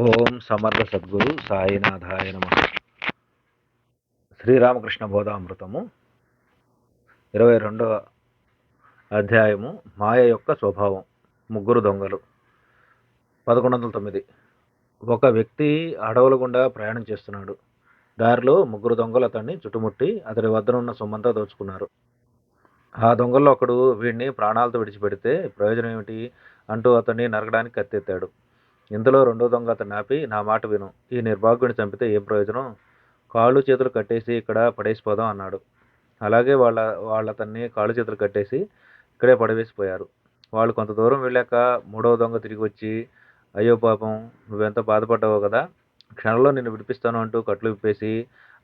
ఓం సమర్థ సద్గురు సాయినాథాయ నమ. శ్రీరామకృష్ణ బోధామృతము ఇరవై రెండవ అధ్యాయము మాయ యొక్క స్వభావం ముగ్గురు దొంగలు. పదకొండు వందల తొమ్మిది ఒక వ్యక్తి అడవుల గుండా ప్రయాణం చేస్తున్నాడు. దారిలో ముగ్గురు దొంగలు అతన్ని చుట్టుముట్టి అతడి వద్దనున్న సొమ్మంతా దోచుకున్నారు. ఆ దొంగల్లో ఒకడు వీడిని ప్రాణాలతో విడిచిపెడితే ప్రయోజనం ఏమిటి అంటూ అతన్ని నరకడానికి కత్తెత్తాడు ఇంతలో రెండో దొంగ అతన్ని ఆపి నా మాట విను. ఈ నిర్భాగ్యుని చంపితే ఏం ప్రయోజనం? కాళ్ళు చేతులు కట్టేసి ఇక్కడ పడేసిపోదాం అన్నాడు. అలాగే వాళ్ళ వాళ్ళ అతన్ని కాళ్ళు చేతులు కట్టేసి ఇక్కడే పడవేసిపోయారు. వాళ్ళు కొంత దూరం వెళ్ళాక మూడవ దొంగ తిరిగి వచ్చి అయ్యో పాపం నువ్వెంత బాధపడ్డావో కదా? క్షణంలో నిన్ను విడిపిస్తాను అంటూ కట్లు విప్పేసి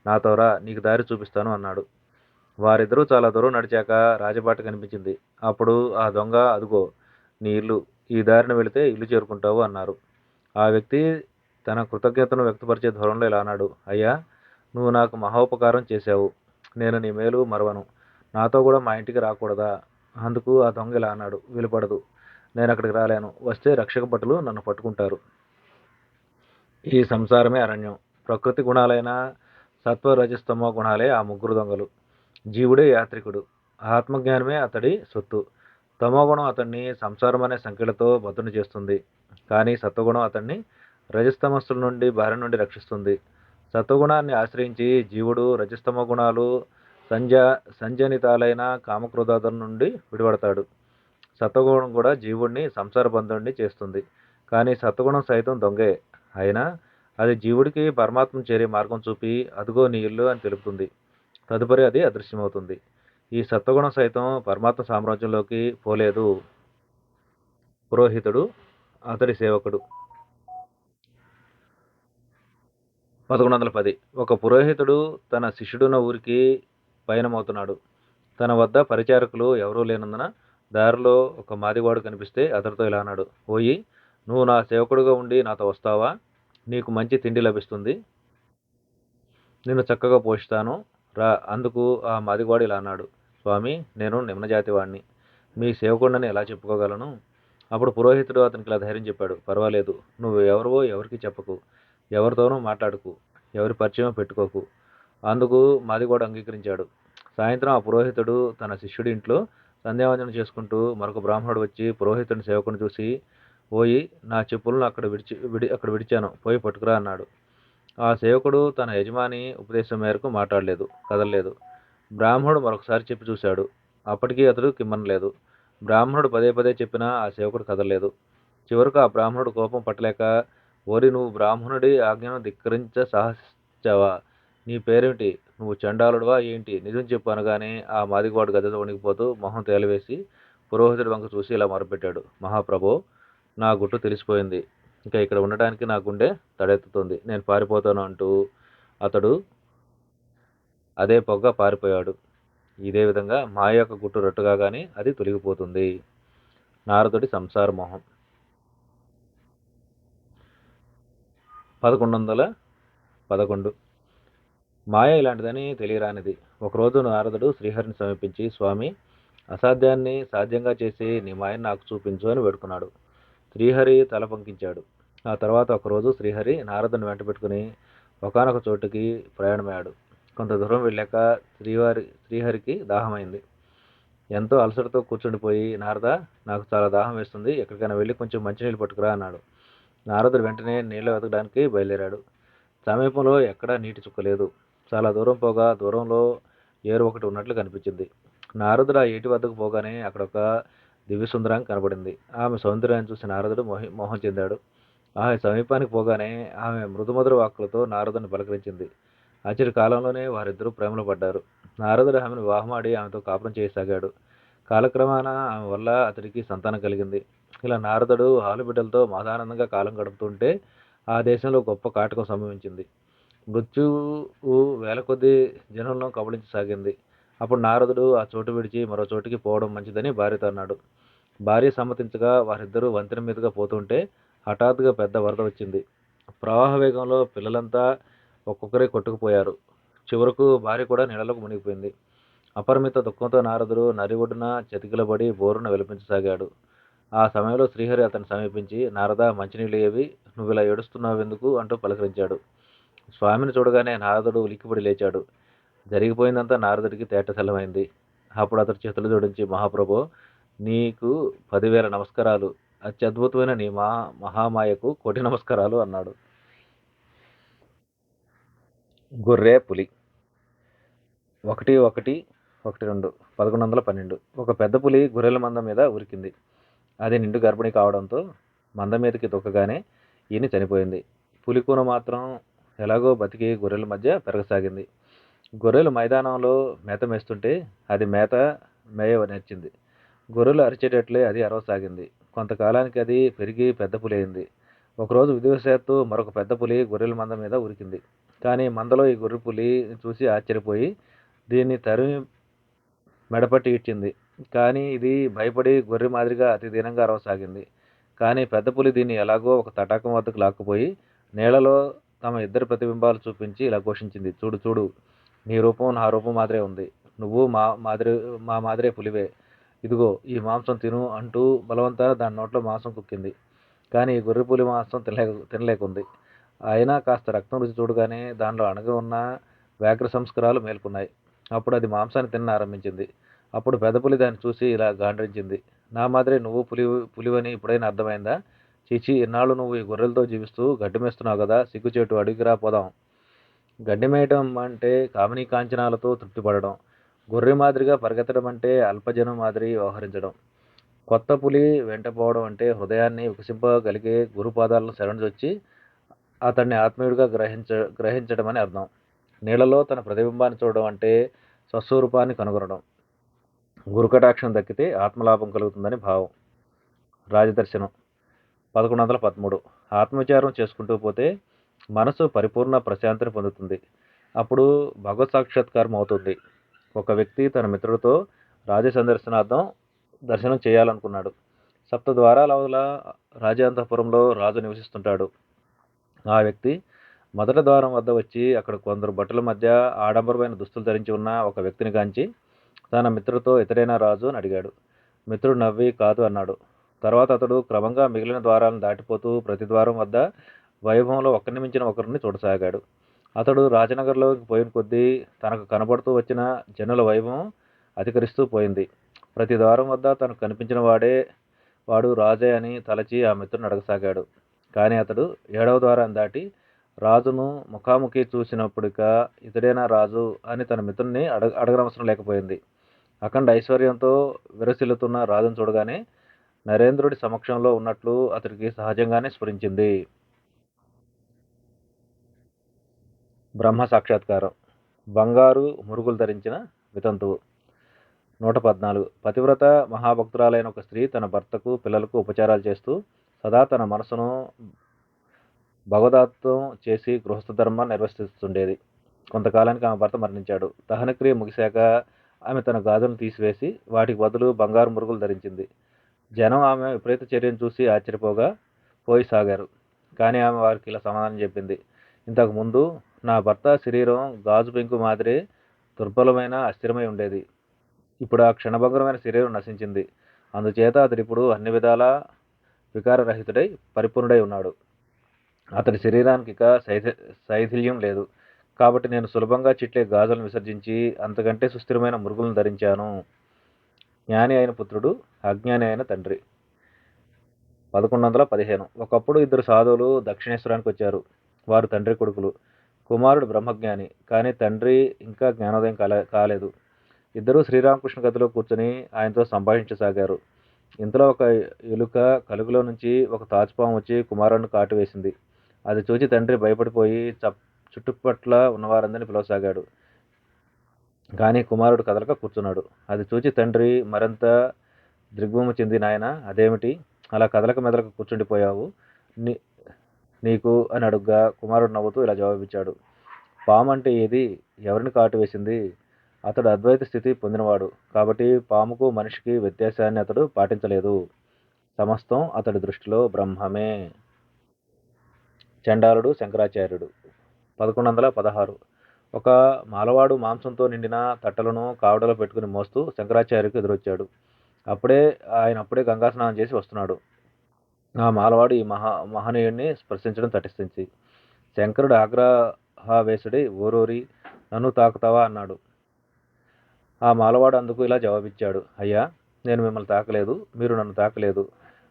నాతోరా నీకు దారి చూపిస్తాను అన్నాడు. వారిద్దరూ చాలా దూరం నడిచాక రాజబాట కనిపించింది. అప్పుడు ఆ దొంగ అదుగో నీ ఇల్లు. ఈ దారిన వెళితే ఇల్లు చేరుకుంటావు అన్నారు. ఆ వ్యక్తి తన కృతజ్ఞతను వ్యక్తపరిచే ధోరణిలో ఇలా అన్నాడు. అయ్యా నువ్వు నాకు మహోపకారం చేశావు. నేను నీ మేలు మరవను. నాతో కూడా మా ఇంటికి రాకూడదా? అందుకు ఆ దొంగ ఇలా అన్నాడు. వీలుపడదు. నేను అక్కడికి రాలేను. వస్తే రక్షక భటులు నన్ను పట్టుకుంటారు. ఈ సంసారమే అరణ్యం. ప్రకృతి గుణాలైన సత్వ రజస్తమో గుణాలే ఆ ముగ్గురు దొంగలు. జీవుడే యాత్రికుడు. ఆత్మజ్ఞానమే అతడి సొత్తు. తమోగుణం అతన్ని సంసారం అనే సంఖ్యలతో బతుని చేస్తుంది. కానీ సత్వగుణం అతన్ని రజస్తమస్సుల నుండి భార్య నుండి రక్షిస్తుంది. సత్వగుణాన్ని ఆశ్రయించి జీవుడు రజస్తమ గుణాలు సంజ సంజనితాలైన కామక్రోధాదుల నుండి విడిపడతాడు. సత్వగుణం కూడా జీవుడిని సంసార బంధుడిని చేస్తుంది. కానీ సత్వగుణం సైతం దొంగే. అయినా అది జీవుడికి పరమాత్మ చేరే మార్గం చూపి అదుగో నీళ్ళు అని తెలుపుతుంది. తదుపరి అది అదృశ్యమవుతుంది. ఈ సత్వగుణం సైతం పరమాత్మ సామ్రాజ్యంలోకి పోలేదు. పురోహితుడు అతడి సేవకుడు. పదకొండు వందల పది ఒక పురోహితుడు తన శిష్యుడున్న ఊరికి పయనమవుతున్నాడు. తన వద్ద పరిచారకులు ఎవరూ లేనందున దారిలో ఒక మాదివాడు కనిపిస్తే అతడితో ఇలా అన్నాడు ఓయి నువ్వు నా సేవకుడుగా ఉండి నాతో వస్తావా? నీకు మంచి తిండి లభిస్తుంది. నేను చక్కగా పోషిస్తాను. రా అందుకు ఆ మాదివాడు ఇలా అన్నాడు. స్వామి నేను నిమ్నజాతి వాడిని మీ సేవకుండని ఎలా చెప్పుకోగలను? అప్పుడు పురోహితుడు అతనికి ఇలా ధైర్యం చెప్పాడు. పర్వాలేదు నువ్వు ఎవరివో ఎవరికి చెప్పకు. ఎవరితోనూ మాట్లాడుకు. ఎవరి పరిచయం పెట్టుకోకు. అందుకు మాది కూడా అంగీకరించాడు. సాయంత్రం ఆ పురోహితుడు తన శిష్యుడి ఇంట్లో సంధ్యావందనం చేసుకుంటూ మరొక బ్రాహ్మణుడు వచ్చి పురోహితుని సేవకుని చూసి పోయి నా చెప్పులను అక్కడ విడిచి విడి అక్కడ విడిచాను. పోయి పట్టుకురా అన్నాడు. ఆ సేవకుడు తన యజమాని ఉపదేశం మేరకు మాట్లాడలేదు కదలలేదు. బ్రాహ్మణుడు మరొకసారి చెప్పి చూశాడు. అప్పటికీ అతడు కిమ్మనలేదు. బ్రాహ్మణుడు పదే పదే చెప్పినా ఆ సేవకుడు కదలలేదు. చివరకు ఆ బ్రాహ్మణుడు కోపం పట్టలేక ఓరి నువ్వు బ్రాహ్మణుడి ఆజ్ఞను ధిక్కరించ సాహసించావా నీ పేరేమిటి? నువ్వు చండాలుడువా? ఏంటి? నిజం చెప్పు అనగానే ఆ మాదిగవాడు గదిలో వణికిపోతూ మొహం తేలివేసి పురోహితుడి వంక చూసి ఇలా మొరపెట్టాడు. మహాప్రభో నా గుట్టు తెలిసిపోయింది. ఇంకా ఇక్కడ ఉండటానికి నా గుండె తడెత్తుతుంది. నేను పారిపోతాను అంటూ అతడు అదే పొగ్గ పారిపోయాడు. ఇదే విధంగా మాయ యొక్క గుట్టు రట్టుగానే అది తొలగిపోతుంది. నారదుడి సంసార మోహం. పదకొండు వందల పదకొండు. మాయ ఇలాంటిదని తెలియరానిది. ఒకరోజు నారదుడు శ్రీహరిని సమీపించి స్వామి అసాధ్యాన్ని సాధ్యంగా చేసి నీ మాయను నాకు చూపించు అని వేడుకున్నాడు. శ్రీహరి తల పంకించాడు ఆ తర్వాత ఒకరోజు శ్రీహరి నారదుని వెంట పెట్టుకుని ఒకనొక చోటుకి ప్రయాణమయ్యాడు. కొంత దూరం వెళ్ళాక శ్రీవారి శ్రీహరికి దాహమైంది. ఎంతో అలసటతో కూర్చుండిపోయి నారద నాకు చాలా దాహం వేస్తుంది. ఎక్కడికైనా వెళ్ళి కొంచెం మంచినీళ్ళు పట్టుకురా అన్నాడు. నారదుడు వెంటనే నీళ్ళు వెతకడానికి బయలుదేరాడు. సమీపంలో ఎక్కడా నీటి చుక్కలేదు చాలా దూరం పోగా దూరంలో ఏరు ఒకటి ఉన్నట్లు కనిపించింది. నారదుడు ఆ ఏటి వద్దకు పోగానే అక్కడ ఒక దివ్యసుందరం కనబడింది. ఆమె సౌందర్యాన్ని చూసి నారదుడు మోహి మోహం చెందాడు. ఆమె సమీపానికి పోగానే ఆమె మృదుమధుర వాక్కులతో నారదుని పలకరించింది. అచటి కాలంలోనే వారిద్దరూ ప్రేమలో పడ్డారు. నారదుడు ఆమెను వివాహమాడి ఆమెతో కాపురం చేయసాగాడు. కాలక్రమాన ఆమె వల్ల అతడికి సంతానం కలిగింది. ఇలా నారదుడు ఆలుబిడ్డలతో మాదానందంగా కాలం గడుపుతుంటే ఆ దేశంలో గొప్ప కాటకం సంభవించింది. మృత్యువు వేల కొద్ది జనంలో కబళించసాగింది. అప్పుడు నారదుడు ఆ చోటు విడిచి మరో చోటుకి పోవడం మంచిదని భార్యతో అన్నాడు. భార్య సమ్మతించగా వారిద్దరూ వంతెన మీదుగా పోతుంటే హఠాత్తుగా పెద్ద వరద వచ్చింది. ప్రవాహ వేగంలో పిల్లలంతా ఒక్కొక్కరే కొట్టుకుపోయారు. చివరకు భార్య కూడా నీళ్ళలోకి మునిగిపోయింది. అపరిమిత దుఃఖంతో నారదుడు నరి ఒడ్డున చతికిలబడి బోరున విలపించసాగాడు. ఆ సమయంలో శ్రీహరి అతన్ని సమీపించి నారద మంచినీళ్ళు ఏవి? నువ్వు ఇలా ఏడుస్తున్నావెందుకు? అంటూ పలకరించాడు. స్వామిని చూడగానే నారదుడు ఉలిక్కిపడి లేచాడు. జరిగిపోయిందంతా నారదుడికి తేటతెల్లమైంది. అప్పుడు అతడు చేతులు జోడించి మహాప్రభు నీకు పదివేల నమస్కారాలు. అత్యద్భుతమైన నీ మా మహామాయకు కోటి నమస్కారాలు అన్నాడు. గొర్రె పులి. ఒకటి ఒకటి ఒకటి రెండు పదకొండు వందల పన్నెండు. ఒక పెద్ద పులి గొర్రెల మంద మీద ఉరికింది. అది నిండు గర్భిణి కావడంతో మంద మీదకి తొక్కగానే ఈయన చనిపోయింది. పులికూన మాత్రం ఎలాగో బతికి గొర్రెల మధ్య పెరగసాగింది. గొర్రెలు మైదానంలో మేత మేస్తుంటే అది మేత మేయ నేర్చింది గొర్రెలు అరిచేటట్లే అది అరవసాగింది. కొంతకాలానికి అది పెరిగి పెద్ద పులి అయింది. ఒకరోజు విధివశాత్తు మరొక పెద్ద పులి గొర్రెల మంద మీద ఉరికింది. కానీ మందలో ఈ గొర్రె పులి చూసి ఆశ్చర్యపోయి దీన్ని తరిమి మెడపట్టి ఇచ్చింది. కానీ ఇది భయపడి గొర్రె మాదిరిగా అతి దీనంగా అరవసాగింది. కానీ పెద్ద పులి దీన్ని ఎలాగో ఒక తటాకం వద్దకు లాక్కుపోయి నేలలో తమ ఇద్దరి ప్రతిబింబాలు చూపించి ఇలా ఘోషించింది. చూడు చూడు నీ రూపం నా రూపం మాదిరే ఉంది. నువ్వు మా మాదిరి మా మాదిరే పులివే. ఇదిగో ఈ మాంసం తిను అంటూ బలవంతాన దాని నోట్లో మాంసం కుక్కింది. కానీ ఈ గొర్రె పులి మాంసం తినలేక తినలేకుంది. అయినా కాస్త రక్తం రుచి చూడగానే దానిలో అణగి ఉన్న వ్యాఘ్ర సంస్కారాలు మేల్కొన్నాయి. అప్పుడు అది మాంసాన్ని తిన్న ఆరంభించింది. అప్పుడు పెదపులి దాన్ని చూసి ఇలా గాండ్రించింది. నా మాదిరి నువ్వు పులి పులివని ఇప్పుడైనా అర్థమైందా? చీచి ఇన్నాళ్ళు నువ్వు ఈ గొర్రెలతో జీవిస్తూ గడ్డిమేస్తున్నావు కదా సిగ్గుచేటు అడిగిరా పోదాం. గడ్డి మేయటం అంటే కామినీ కాంచనాలతో తృప్తిపడడం. గొర్రె మాదిరిగా పరిగెత్తడం అంటే అల్పజనం మాదిరి వ్యవహరించడం. కొత్త పులి వెంటపోవడం అంటే హృదయాన్ని వికసింపగలిగే గురుపాదాలను శరణొచ్చి అతన్ని ఆత్మీయుడిగా గ్రహించ గ్రహించడం అని అర్థం. నీళ్ళలో తన ప్రతిబింబాన్ని చూడడం అంటే స్వస్వరూపాన్ని కనుగొనడం. గురుకటాక్షం దక్కితే ఆత్మలాభం కలుగుతుందని భావం. రాజదర్శనం. పదకొండు వందల పదమూడు. ఆత్మవిచారం చేసుకుంటూ పోతే మనసు పరిపూర్ణ ప్రశాంతిని పొందుతుంది. అప్పుడు భగవత్ సాక్షాత్కారం అవుతుంది. ఒక వ్యక్తి తన మిత్రుడితో రాజ సందర్శనార్థం దర్శనం చేయాలనుకున్నాడు. సప్త ద్వారాల వల్ల రాజాంతపురంలో రాజు నివసిస్తుంటాడు. ఆ వ్యక్తి మొదటి ద్వారం వద్ద వచ్చి అక్కడ కొందరు బట్టల మధ్య ఆడంబరమైన దుస్తులు ధరించి ఉన్న ఒక వ్యక్తిని గాంచి తన మిత్రుడితో ఇతడైన రాజు అని అడిగాడు. మిత్రుడు నవ్వి కాదు అన్నాడు. తర్వాత అతడు క్రమంగా మిగిలిన ద్వారాలను దాటిపోతూ ప్రతి ద్వారం వద్ద వైభవంలో ఒకరిని మించిన ఒకరిని చూడసాగాడు. అతడు రాజనగర్లోకి పోయిన కొద్దీ తనకు కనబడుతూ వచ్చిన జనుల వైభవం అధికరిస్తూ పోయింది. ప్రతి ద్వారం వద్ద తనకు కనిపించిన వాడే వాడు రాజే అని తలచి ఆ మిత్రుని అడగసాగాడు. కానీ అతడు ఏడవ ద్వారం దాటి రాజును ముఖాముఖి చూసినప్పుడిక ఇతడేనా రాజు అని తన మిత్రుని అడగ అడగనవసరం లేకపోయింది. అఖండ ఐశ్వర్యంతో విరసిల్లుతున్న రాజును చూడగానే నరేంద్రుడి సమక్షంలో ఉన్నట్లు అతడికి సహజంగానే స్ఫురించింది. బ్రహ్మ సాక్షాత్కారం. బంగారు మురుగులు ధరించిన వితంతువు. నూట పద్నాలుగు. పతివ్రత మహాభక్తురాలైన ఒక స్త్రీ తన భర్తకు పిల్లలకు ఉపచారాలు చేస్తూ సదా తన మనసును భగవదాత్వం చేసి గృహస్థ ధర్మాన్ని నిర్వర్తిస్తుండేది కొంతకాలానికి ఆమె భర్త మరణించాడు. దహనక్రియ ముగిశాక ఆమె తన గాజులను తీసివేసి వాటికి బదులు బంగారు మురుగులు ధరించింది. జనం ఆమె విపరీత చర్యను చూసి ఆశ్చర్యపోగా పోయి సాగారు. కానీ ఆమె వారికి ఇలా సమాధానం చెప్పింది. ఇంతకు ముందు నా భర్త శరీరం గాజు పెంకు మాదిరి దుర్బలమైన అస్థిరమై ఉండేది. ఇప్పుడు ఆ క్షణభంగరమైన శరీరం నశించింది. అందుచేత అతడు ఇప్పుడు అన్ని విధాలా వికారరహితుడై పరిపూర్ణుడై ఉన్నాడు. అతని శరీరానికి ఇక శైథిల్యం లేదు. కాబట్టి నేను సులభంగా చిట్లే గాజులను విసర్జించి అంతకంటే సుస్థిరమైన మురుగులను ధరించాను. జ్ఞాని అయిన పుత్రుడు అజ్ఞాని అయిన తండ్రి. పదకొండు వందల పదిహేను. ఒకప్పుడు ఇద్దరు సాధువులు దక్షిణేశ్వరానికి వచ్చారు. వారు తండ్రి కొడుకులు. కుమారుడు బ్రహ్మజ్ఞాని. కానీ తండ్రి ఇంకా జ్ఞానోదయం కాలే కాలేదు. ఇద్దరూ శ్రీరామకృష్ణ గదిలో కూర్చొని ఆయనతో సంభాషించసాగారు. ఇంతలో ఒక ఎలుక కలుగులో నుంచి ఒక తాచుపాము వచ్చి కుమారుడిని కాటు వేసింది అది చూచి తండ్రి భయపడిపోయి చ చుట్టుపట్ల ఉన్నవారందరినీ పిలవసాగాడు. కానీ కుమారుడు కదలక కూర్చున్నాడు. అది చూచి తండ్రి మరింత దృగ్భూమి చెంది నాయన అదేమిటి? అలా కదలక మెదలక కూర్చుండిపోయావు? నీ నీకు అని అడుగ్గా కుమారుడు నవ్వుతూ ఇలా జవాబిచ్చాడు. పాము అంటే ఏది? ఎవరిని కాటు వేసింది అతడు అద్వైత స్థితి పొందినవాడు. కాబట్టి పాముకు మనిషికి వ్యత్యాసాన్ని అతడు పాటించలేదు. సమస్తం అతడి దృష్టిలో బ్రహ్మమే. చండాలుడు శంకరాచార్యుడు. పదకొండు వందల పదహారు. ఒక మాలవాడు మాంసంతో నిండిన తట్టలను కావడలో పెట్టుకుని మోస్తూ శంకరాచార్యుకు ఎదురొచ్చాడు. అప్పుడే ఆయన అప్పుడే గంగాస్నానం చేసి వస్తున్నాడు. ఆ మాలవాడు ఈ మహా మహనీయుడిని స్పర్శించడం తటిస్తుంది శంకరుడు ఆగ్రహవేశుడి ఊరూరి నన్ను తాకుతావా? అన్నాడు. ఆ మాలవాడు అందుకు ఇలా జవాబిచ్చాడు అయ్యా నేను మిమ్మల్ని తాకలేదు మీరు నన్ను తాకలేదు.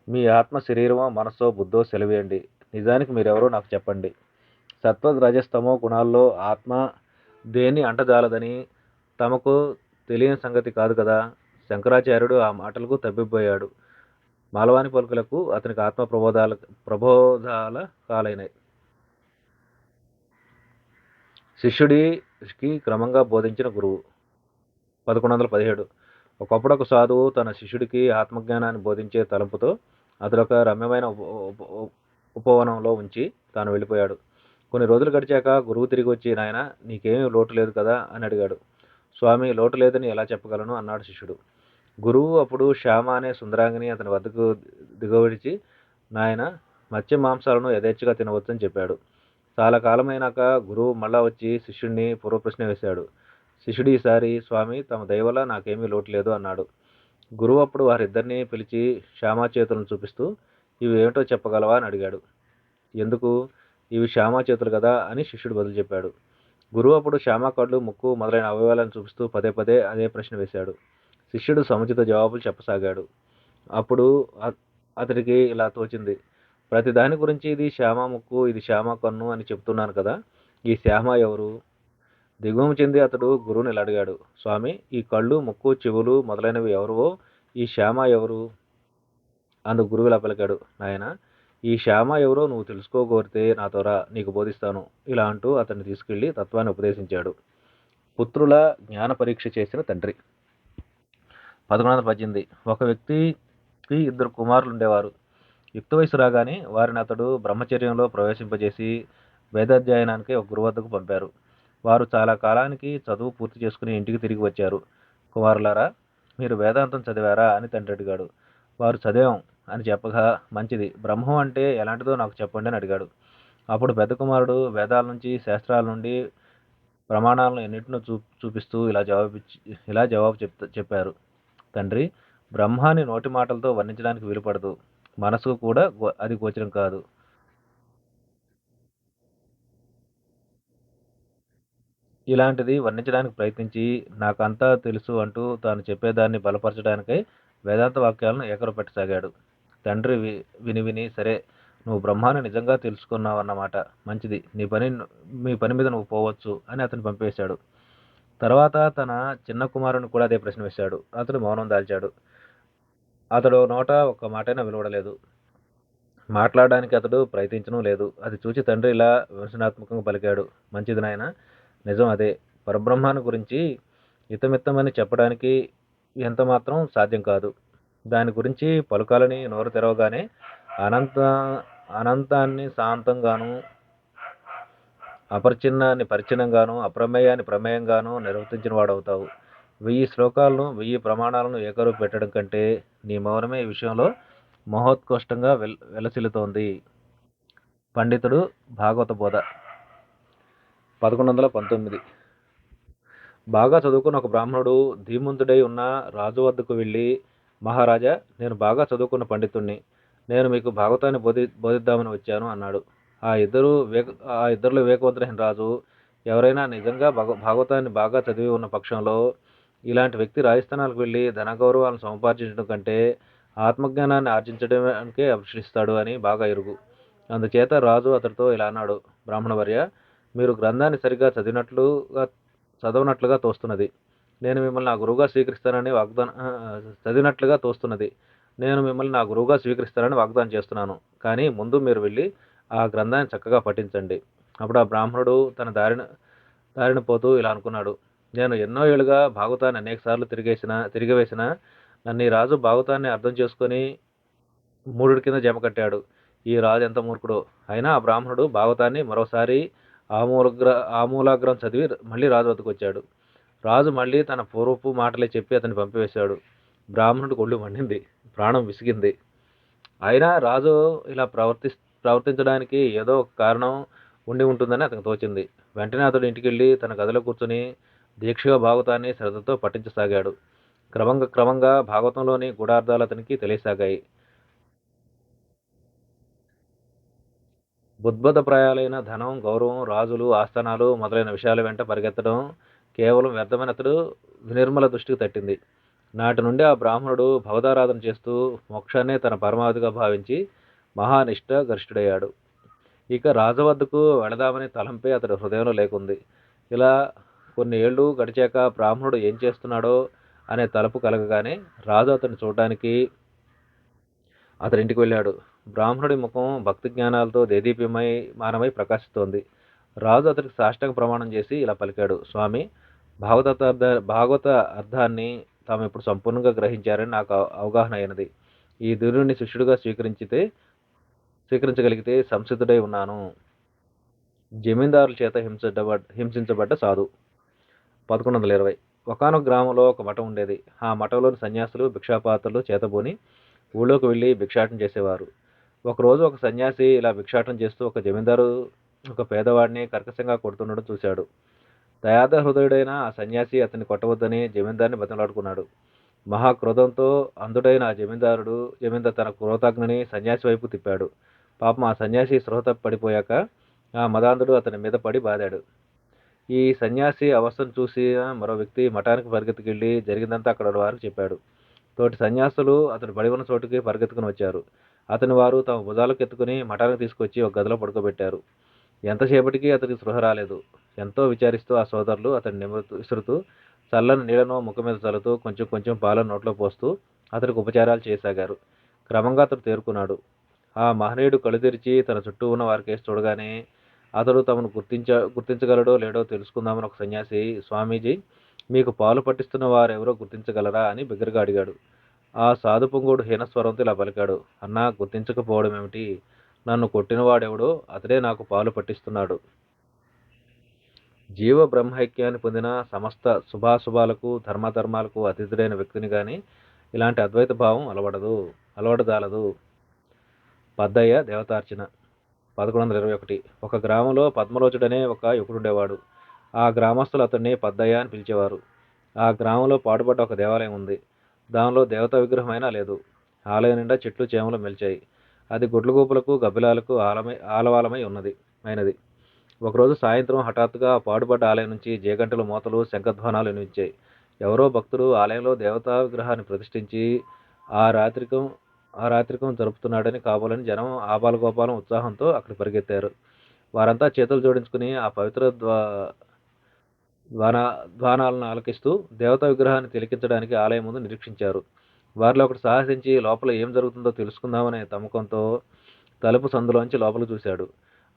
మీ ఆత్మ శరీరమో మనస్సో బుద్ధో సెలవేయండి. నిజానికి మీరెవరో నాకు చెప్పండి. సత్వ రజస్తమో గుణాల్లో ఆత్మ దేన్ని అంటజాలదని తమకు తెలియని సంగతి కాదు కదా. శంకరాచార్యుడు ఆ మాటలకు తబ్బిబ్బోయాడు. మాలవాని పలుకులకు అతనికి ఆత్మ ప్రబోధాల ప్రబోధాల కాలైనాయి శిష్యుడికి క్రమంగా బోధించిన గురువు. పదకొండు వందల పదిహేడు. ఒకప్పుడు ఒక సాధువు తన శిష్యుడికి ఆత్మజ్ఞానాన్ని బోధించే తలంపుతో అతడొక రమ్యమైన ఉప- ఉపవనంలో ఉంచి తాను వెళ్ళిపోయాడు. కొన్ని రోజులు గడిచాక గురువు తిరిగి వచ్చి నాయన నీకేమీ లోటు లేదు కదా? అని అడిగాడు. స్వామి లోటు లేదని ఎలా చెప్పగలను? అన్నాడు శిష్యుడు. గురువు అప్పుడు శ్యామ అనే సుందరాంగిని అతని వద్దకు దిగవడిచి నాయన మత్స్య మాంసాలను యథేచ్ఛగా తినవచ్చని చెప్పాడు. చాలా కాలమైనాక గురువు మళ్ళా వచ్చి శిష్యుడిని పూర్వప్రశ్న వేశాడు. శిష్యుడు ఈసారి స్వామి తమ దయవల్ల నాకేమీ లోటు లేదు అన్నాడు. గురువు అప్పుడు వారిద్దరిని పిలిచి శ్యామా చేతులను చూపిస్తూ ఇవి ఏమిటో చెప్పగలవా? అని అడిగాడు. ఎందుకు? ఇవి శ్యామా చేతులు కదా అని శిష్యుడు బదులు చెప్పాడు. గురువు అప్పుడు శ్యామా కళ్ళు ముక్కు మొదలైన అవయవాలను చూపిస్తూ పదే పదే అదే ప్రశ్న వేశాడు. శిష్యుడు సముచిత జవాబులు చెప్పసాగాడు. అప్పుడు అతడికి ఇలా తోచింది ప్రతి దాని గురించి ఇది శ్యామ ముక్కు ఇది శ్యామ కన్ను అని చెప్తున్నాను కదా ఈ శ్యామ ఎవరు? దిగువం చెంది అతడు గురువుని ఇలా అడిగాడు స్వామి ఈ కళ్ళు ముక్కు చెవులు మొదలైనవి ఎవరువో? ఈ శ్యామ ఎవరు? అందుకు గురువు ఇలా పలికాడు. నాయన ఈ శ్యామ ఎవరో నువ్వు తెలుసుకోగోరితే నా ద్వారా నీకు బోధిస్తాను. ఇలా అంటూ అతన్ని తీసుకెళ్ళి తత్వాన్ని ఉపదేశించాడు. పుత్రుల జ్ఞాన పరీక్ష చేసిన తండ్రి. పదకొండు వందల పద్దెనిమిది. ఒక వ్యక్తికి ఇద్దరు కుమారులు ఉండేవారు యుక్త వయసు రాగానే వారిని అతడు బ్రహ్మచర్యంలో ప్రవేశింపజేసి వేదాధ్యయనానికి ఒక గురువద్దకు పంపారు. వారు చాలా కాలానికి చదువు పూర్తి చేసుకుని ఇంటికి తిరిగి వచ్చారు. కుమారులారా మీరు వేదాంతం చదివారా అని తండ్రి అడిగాడు. వారు చదివాం అని చెప్పగా మంచిది. బ్రహ్మం అంటే ఎలాంటిదో నాకు చెప్పండి అని అడిగాడు. అప్పుడు పెద్ద కుమారుడు వేదాల నుంచి శాస్త్రాల నుండి ప్రమాణాలను ఎన్నింటినో చూ చూపిస్తూ ఇలా జవాబు ఇలా జవాబు చెప్ చెప్పారు. తండ్రి బ్రహ్మాన్ని నోటి మాటలతో వర్ణించడానికి వీలుపడదు. మనసుకు కూడా గో- అది గోచరం కాదు. ఇలాంటిది వర్ణించడానికి ప్రయత్నించి నాకంతా తెలుసు అంటూ తాను చెప్పేదాన్ని బలపరచడానికై వేదాంత వాక్యాలను ఏకరు పెట్టసాగాడు. తండ్రి వి విని విని సరే నువ్వు బ్రహ్మాన్ని నిజంగా తెలుసుకున్నావన్నమాట. మంచిది. నీ పని మీ పని మీద నువ్వు పోవచ్చు అని అతను పంపేశాడు. తర్వాత తన చిన్న కుమారుని కూడా అదే ప్రశ్న వేశాడు. అతడు మౌనం దాల్చాడు. అతడు నోట ఒక్క మాటైనా వెలువడలేదు మాట్లాడడానికి అతడు ప్రయత్నించడం లేదు. అది చూచి తండ్రి ఇలా విమర్శనాత్మకంగా పలికాడు. మంచిది నాయన. నిజం అదే. పరబ్రహ్మాన్ని గురించి ఇతమిత్తమని చెప్పడానికి ఎంత మాత్రం సాధ్యం కాదు. దాని గురించి పలుకాలని నోరు తెరవగానే అనంత అనంతాన్ని శాంతంగాను అపరిచిన్నాన్ని పరిచిన్నంగాను అప్రమేయాన్ని ప్రమేయంగాను నిర్వర్తించిన వాడవుతావు వెయ్యి శ్లోకాలను వెయ్యి ప్రమాణాలను ఏకరువు పెట్టడం కంటే నీ మౌనమే ఈ విషయంలో మహోత్కృష్టంగా వెల్ వెలసిల్లుతోంది. పండితుడు భాగవత బోధ. పదకొండు వందల పంతొమ్మిది. బాగా చదువుకున్న ఒక బ్రాహ్మణుడు ధీమంతుడై ఉన్న రాజు వద్దకు వెళ్ళి మహారాజా నేను బాగా చదువుకున్న పండితుణ్ణి. నేను మీకు భాగవతాన్ని బోధి బోధిద్దామని వచ్చాను అన్నాడు. ఆ ఇద్దరు వివేక ఆ ఇద్దరిలో వివేకవంతులైన రాజు ఎవరైనా నిజంగా భగ భాగవతాన్ని బాగా చదివి ఉన్న పక్షంలో ఇలాంటి వ్యక్తి రాజస్థానాలకు వెళ్ళి ధనగౌరవాలను సముపార్జించడం కంటే ఆత్మజ్ఞానాన్ని ఆర్జించడానికే అభిషిస్తాడు అని బాగా ఎరుగు. అందుచేత రాజు అతడితో ఇలా అన్నాడు బ్రాహ్మణవర్య మీరు గ్రంథాన్ని సరిగ్గా చదివినట్లుగా చదవనట్లుగా తోస్తున్నది. నేను మిమ్మల్ని నా గురువుగా స్వీకరిస్తానని వాగ్దానం చదివినట్లుగా తోస్తున్నది. నేను మిమ్మల్ని నా గురువుగా స్వీకరిస్తానని వాగ్దానం చేస్తున్నాను. కానీ ముందు మీరు వెళ్ళి ఆ గ్రంథాన్ని చక్కగా పఠించండి. అప్పుడు ఆ బ్రాహ్మణుడు తన దారిన దారిన పోతూ ఇలా అనుకున్నాడు. నేను ఎన్నో ఏళ్ళుగా భాగవతాన్ని అనేకసార్లు తిరిగేసిన తిరిగివేసిన నన్ను ఈ రాజు భాగవతాన్ని అర్థం చేసుకొని మూడుడి కింద జమ కట్టాడు. ఈ రాజు ఎంత మూర్ఖుడో. అయినా ఆ బ్రాహ్మణుడు భాగవతాన్ని మరోసారి ఆమూలగ్ర ఆమూలాగ్రం చదివి మళ్ళీ రాజు వద్దకు వచ్చాడు. రాజు మళ్ళీ తన పూర్వపు మాటలే చెప్పి అతన్ని పంపివేశాడు. బ్రాహ్మణుడికి ఒళ్ళు మండింది ప్రాణం విసిగింది. అయినా రాజు ఇలా ప్రవర్తి ప్రవర్తించడానికి ఏదో ఒక కారణం ఉండి ఉంటుందని అతనికి తోచింది. వెంటనే అతడు ఇంటికి వెళ్ళి తన గదిలో కూర్చుని దీక్షగా భాగవతాన్ని శ్రద్ధతో పఠించసాగాడు. క్రమంగా క్రమంగా భాగవతంలోని గూఢార్థాలు అతనికి తెలియసాగాయి. బుద్బుద్ధప్రాయాలైన ధనం గౌరవం రాజులు ఆస్థానాలు మొదలైన విషయాల వెంట పరిగెత్తడం కేవలం వ్యర్థమైన అతడు వినిర్మల దృష్టికి తట్టింది. నాటి నుండి ఆ బ్రాహ్మణుడు భవదారాధన చేస్తూ మోక్షాన్నే తన పరమావధిగా భావించి మహానిష్ట గరిష్ఠుడయ్యాడు. ఇక రాజు వద్దకు వెళదామని తలంపే అతడి హృదయంలో లేకుంది. ఇలా కొన్ని ఏళ్ళు గడిచాక బ్రాహ్మణుడు ఏం చేస్తున్నాడో అనే తలపు కలగగానే రాజు అతన్ని చూడడానికి అతని ఇంటికి వెళ్ళాడు. బ్రాహ్మణుడి ముఖం భక్తి జ్ఞానాలతో దేదీప్యమై మానమై ప్రకాశిస్తోంది. రాజు అతనికి సాష్టంగ ప్రమాణం చేసి ఇలా పలికాడు. స్వామి భాగవత అర్థ భాగవత అర్థాన్ని తాము ఇప్పుడు సంపూర్ణంగా గ్రహించారని నాకు అవగాహన అయినది. ఈ దురుని శిష్యుడిగా స్వీకరించితే స్వీకరించగలిగితే సంసిద్ధుడై ఉన్నాను. జమీందారుల చేత హింసించబడ్డ హింసించబడ్డ సాధు. పదకొండు వందల ఇరవై. ఒకనొక గ్రామంలో ఒక మఠం ఉండేది. ఆ మఠంలోని సన్యాసులు భిక్షాపాత్రలు చేతబోని ఊళ్ళోకి వెళ్ళి భిక్షాటం చేసేవారు. ఒకరోజు ఒక సన్యాసి ఇలా భిక్షాటం చేస్తూ ఒక జమీందారు ఒక పేదవాడిని కర్కశంగా కొడుతుండడం చూశాడు. దయాద హృదయుడైన ఆ సన్యాసి అతన్ని కొట్టవద్దని జమీందారుని బతిమలాడుకున్నాడు. మహాక్రోధంతో అందుడైన ఆ జమీందారుడు జమీందార్ తన క్రోతాగ్ని సన్యాసి వైపు తిప్పాడు. పాపం ఆ సన్యాసి స్పృహ పడిపోయాక ఆ మదాంధుడు అతని మీద పడి బాదాడు. ఈ సన్యాసి అవస్థను చూసి మరో వ్యక్తి మఠానికి పరిగెత్తుకెళ్ళి జరిగిందంతా అక్కడ వారికి చెప్పాడు. తోటి సన్యాసులు అతను పడి ఉన్న చోటుకి పరిగెత్తుకుని వచ్చారు. అతని వారు తమ భుజాలకు ఎత్తుకుని మఠానికి తీసుకొచ్చి ఒక గదిలో పడుకోబెట్టారు. ఎంతసేపటికి అతనికి స్పృహ రాలేదు. ఎంతో విచారిస్తూ ఆ సోదరులు అతన్ని నిమురుతూ విసురుతూ చల్లని నీళ్ళను ముఖం మీద చల్లుతూ కొంచెం కొంచెం పాలను నోట్లో పోస్తూ అతనికి ఉపచారాలు చేయసాగారు క్రమంగా అతడు తేరుకున్నాడు. ఆ మహనీయుడు కళ్ళు తెరిచి తన చుట్టూ ఉన్న వారి కేసు చూడగానే అతడు తమను గుర్తించ గుర్తించగలడో లేడో తెలుసుకుందామని ఒక సన్యాసి స్వామీజీ మీకు పాలు పట్టిస్తున్న వారెవరో గుర్తించగలరా? అని బిగ్గరగా అడిగాడు. ఆ సాధు పొంగుడు హీనస్వరంతో ఇలా పలికాడు అన్నా గుర్తించకపోవడం ఏమిటి నన్ను కొట్టినవాడెవడో అతడే నాకు పాలు పట్టిస్తున్నాడు. జీవ బ్రహ్మైక్యాన్ని పొందిన సమస్త శుభాశుభాలకు ధర్మధర్మాలకు అతిథుడైన వ్యక్తిని కానీ ఇలాంటి అద్వైత భావం అలవడదు అలవడదాలదు. పద్దయ్య దేవతార్చన. పదకొండు వందల ఇరవై ఒకటి. ఒక గ్రామంలో పద్మలోచుడనే ఒక యువకుడుండేవాడు. ఆ గ్రామస్తులు అతన్ని పద్దయ్య అని పిలిచేవారు. ఆ గ్రామంలో పాడుపడ్డ ఒక దేవాలయం ఉంది. దానిలో దేవతా విగ్రహం అయినా లేదు. ఆలయం నిండా చెట్లు చేమలు మెలిచాయి. అది గుడ్లగూపులకు గబ్బిలాలకు ఆలమై ఆలవాలమై ఉన్నది అయినది ఒకరోజు సాయంత్రం హఠాత్తుగా పాడుపడ్డ ఆలయం నుంచి జేగంటలు మూతలు శంఖధ్వానాలు వినిపించాయి. ఎవరో భక్తుడు ఆలయంలో దేవతా విగ్రహాన్ని ప్రతిష్ఠించి ఆ రాత్రికం ఆ రాత్రికం జరుపుతున్నాడని కాబోలని జనం ఆబాలగోపాలం ఉత్సాహంతో అక్కడ పరిగెత్తారు. వారంతా చేతులు జోడించుకుని ఆ పవిత్ర ద్వా ద్వాన ద్వానాలను ఆలకిస్తూ దేవతా విగ్రహాన్ని తిలకించడానికి ఆలయం ముందు నిరీక్షించారు. వారిలో ఒకటి సాహసించి లోపల ఏం జరుగుతుందో తెలుసుకుందామనే తమకంతో తలుపు సందులోంచి లోపల చూశాడు.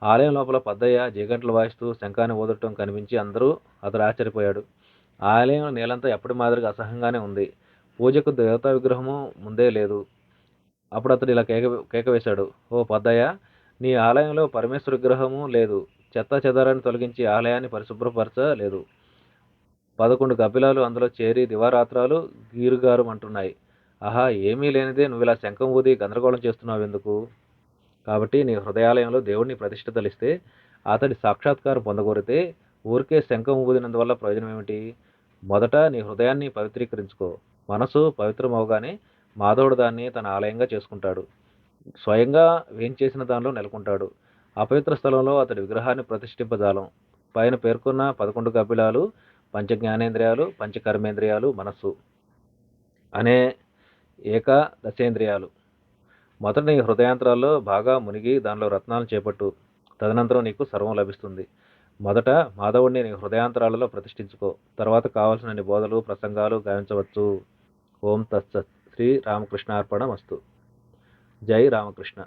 ఆలయం లోపల పద్దయ్య జీగంటలు వాయిస్తూ శంఖాన్ని ఊదటం కనిపించి అందరూ అతడు ఆశ్చర్యపోయాడు. ఆలయం నేలంతా ఎప్పటి మాదిరిగా అసహ్యంగానే ఉంది. పూజకు దేవతా విగ్రహము ముందే లేదు. అప్పుడు అతడు ఇలా కేక కేక వేశాడు. ఓ పద్దయ్య నీ ఆలయంలో పరమేశ్వర విగ్రహము లేదు. చెత్త చెదారాన్ని తొలగించి ఆలయాన్ని పరిశుభ్రపరచలేదు. పదకొండు కపిలాలు అందులో చేరి దివారాత్రాలు గీరుగారు అంటున్నాయి. ఆహా ఏమీ లేనిదే నువ్వు ఇలా శంఖం ఊది గందరగోళం చేస్తున్నావు ఎందుకు? కాబట్టి నీ హృదయాలయంలో దేవుడిని ప్రతిష్ఠ తలిస్తే అతడి సాక్షాత్కారం పొందగోరితే ఊరికే శంఖం ఊదినందువల్ల ప్రయోజనం ఏమిటి మొదట నీ హృదయాన్ని పవిత్రీకరించుకో. మనసు పవిత్రమవగానే మాధవుడు దాన్ని తన ఆలయంగా చేసుకుంటాడు. స్వయంగా వేంచేసిన దానిలో నెలకొంటాడు. అపవిత్ర స్థలంలో అతడి విగ్రహాన్ని ప్రతిష్ఠింపజాలం. పైన పేర్కొన్న పదకొండు కపిలాలు పంచ జ్ఞానేంద్రియాలు పంచకర్మేంద్రియాలు మనస్సు అనే ఏక దశేంద్రియాలు. మొదట నీ హృదయాంతరాల్లో బాగా మునిగి దానిలో రత్నాలు చేపట్టు. తదనంతరం నీకు సర్వం లభిస్తుంది. మొదట మాధవుడిని నీ హృదయాంతరాలలో ప్రతిష్ఠించుకో. తర్వాత కావలసిన బోధలు ప్రసంగాలు గావించవచ్చు. ఓం తత్సత్. శ్రీ రామకృష్ణార్పణ వస్తు జై రామకృష్ణ.